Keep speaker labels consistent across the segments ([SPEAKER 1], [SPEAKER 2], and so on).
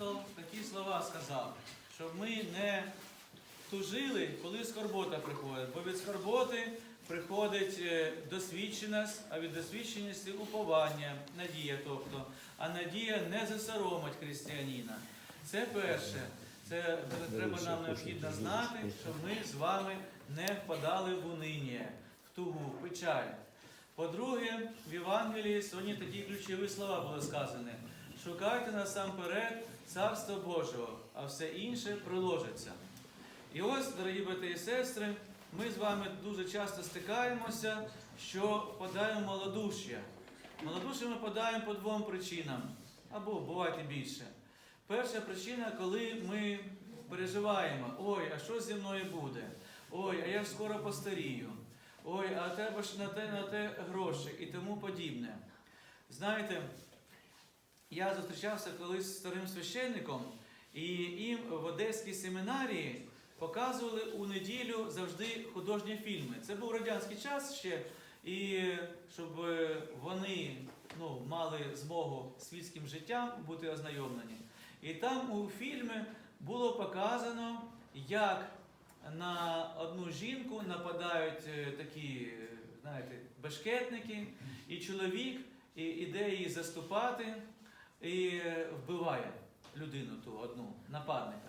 [SPEAKER 1] апостол такі слова сказав, щоб ми не тужили, коли скорбота приходить, бо від скорботи приходить е, досвідченість, а від досвідченості уповання, надія, тобто, а надія не засоромить християнина. Це перше. Це треба нам необхідно знати, щоб ми з вами не впадали в униння, в тугу, в печаль. По-друге, в Євангелії сьогодні такі ключові слова були сказані. Шукайте насамперед Царство Божого, а все інше приложиться. І ось, дорогі брати і сестри, ми з вами дуже часто стикаємося, що впадаємо в малодушя. Малодушя ми впадаємо по двом причинам, або буває більше. Перша причина, коли ми переживаємо, ой, а що зі мною буде? Ой, а я ж скоро постарію. Ой, а треба ж на те, на те гроші і тому подібне. Знаєте, я зустрічався колись з старим священником, і їм в Одеській семінарії показували у неділю завжди художні фільми. Це був радянський час ще, і щоб е, вони ну, мали змогу світським життям бути ознайомлені. І там у фільмі було показано, як на одну жінку нападають е, такі, знаєте, бешкетники, і чоловік і- іде її заступати і е, вбиває людину ту одну, нападника.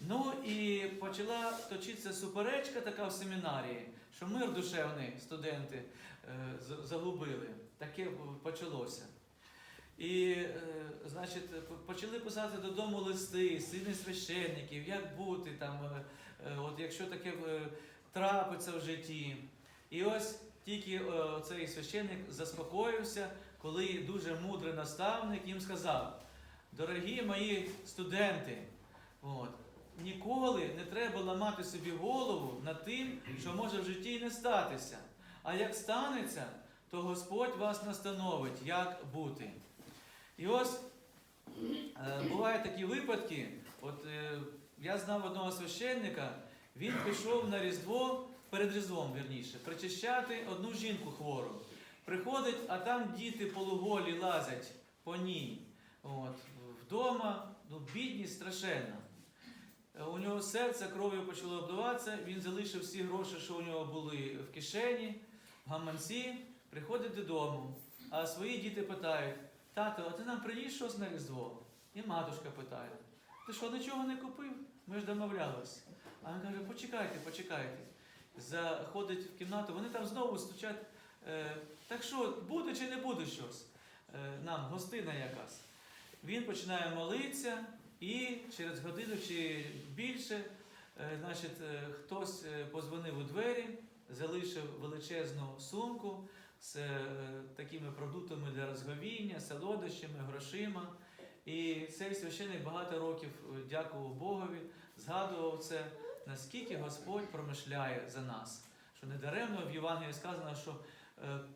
[SPEAKER 1] Ну і почала точитися суперечка така в семінарії, що мир душевний студенти е, загубили. Таке почалося. І, е, значить, почали писати додому листи, сини священників, як бути там, от якщо таке трапиться в житті. І ось тільки цей священник заспокоївся, коли дуже мудрий наставник їм сказав: дорогі мої студенти, от, ніколи не треба ламати собі голову над тим, що може в житті не статися. А як станеться, то Господь вас настановить, як бути. І ось е, бувають такі випадки. От е, я знав одного священника, він пішов на Різдво, перед Різдвом, вірніше, причищати одну жінку хвору. Приходить, а там діти полуголі лазять по ній. От, вдома, ну, бідність страшенна. У нього серце кров'ю почало обдуватися, він залишив всі гроші, що у нього були в кишені, в гаманці, приходить додому, а свої діти питають, тато, а ти нам приніс щось на Різдво? І матушка питає, ти що, нічого не купив? Ми ж домовлялися. А він каже, почекайте, почекайте. Заходить в кімнату, вони там знову стучать. Е, так що, буде чи не буде щось? Е, нам гостина якась. Він починає молитися, і через годину чи більше, е, значить, хтось позвонив у двері, залишив величезну сумку з такими продуктами для розговіння, солодощами, грошима. І цей священник багато років дякував Богові, згадував це, наскільки Господь промишляє за нас. Що недаремно в Євангелії сказано, що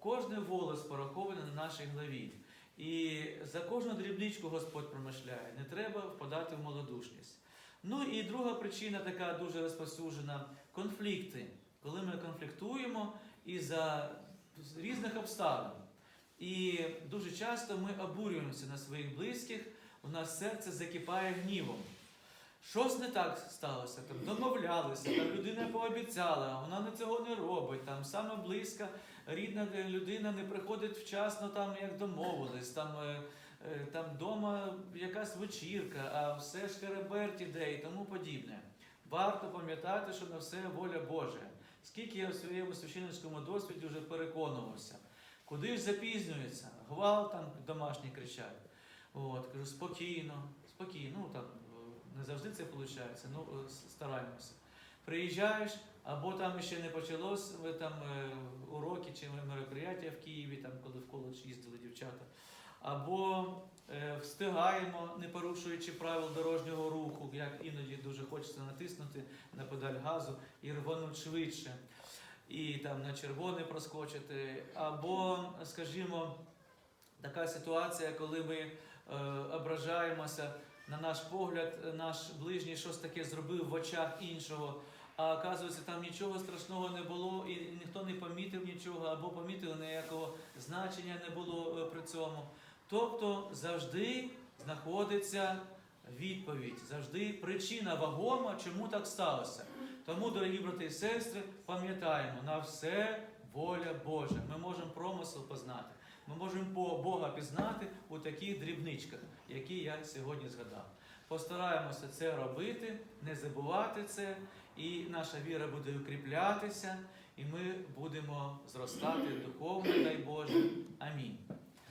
[SPEAKER 1] кожний волос порахований на нашій главі. І за кожну дрібничку Господь промишляє. Не треба впадати в малодушність. Ну і друга причина, така дуже розповсюджена конфлікти. Коли ми конфліктуємо із-за різних обставин. І дуже часто ми обурюємося на своїх близьких, у нас серце закипає гнівом. Щось не так сталося, там домовлялися, там людина пообіцяла, вона цього не робить. Там саме близька рідна людина не приходить вчасно, там як домовились, там, е, е, там дома якась вечірка, а все ж кереберть іде і тому подібне. Варто пам'ятати, що на все воля Божа. Скільки я в своєму священницькому досвіді вже переконувався, куди ж запізнюється, гвалт там домашні кричать. От, кажу, спокійно, спокійно, ну там е, не завжди це виходить, ну стараємося. Приїжджаєш, або там ще не почалось там е, уроки чи мероприятия в Києві, там коли в коледж їздили дівчата. Або е, встигаємо, не порушуючи правил дорожнього руху, як іноді дуже хочеться натиснути на педаль газу і рвонуть швидше, і там на червоне проскочити. Або, скажімо, така ситуація, коли ми е, ображаємося, на наш погляд, наш ближній щось таке зробив в очах іншого. А оказується, там нічого страшного не було, і ніхто не помітив нічого, або помітив ніякого значення не було е, при цьому. Тобто завжди знаходиться відповідь, завжди причина вагома, чому так сталося. Тому, дорогі брати і сестри, пам'ятаємо, на все воля Божа. Ми можемо промисел познати. Ми можемо Бо- Бога пізнати у таких дрібничках, які я сьогодні згадав. Постараємося це робити, не забувати це, і наша віра буде укріплятися, і ми будемо зростати духовно, дай Боже. Амінь.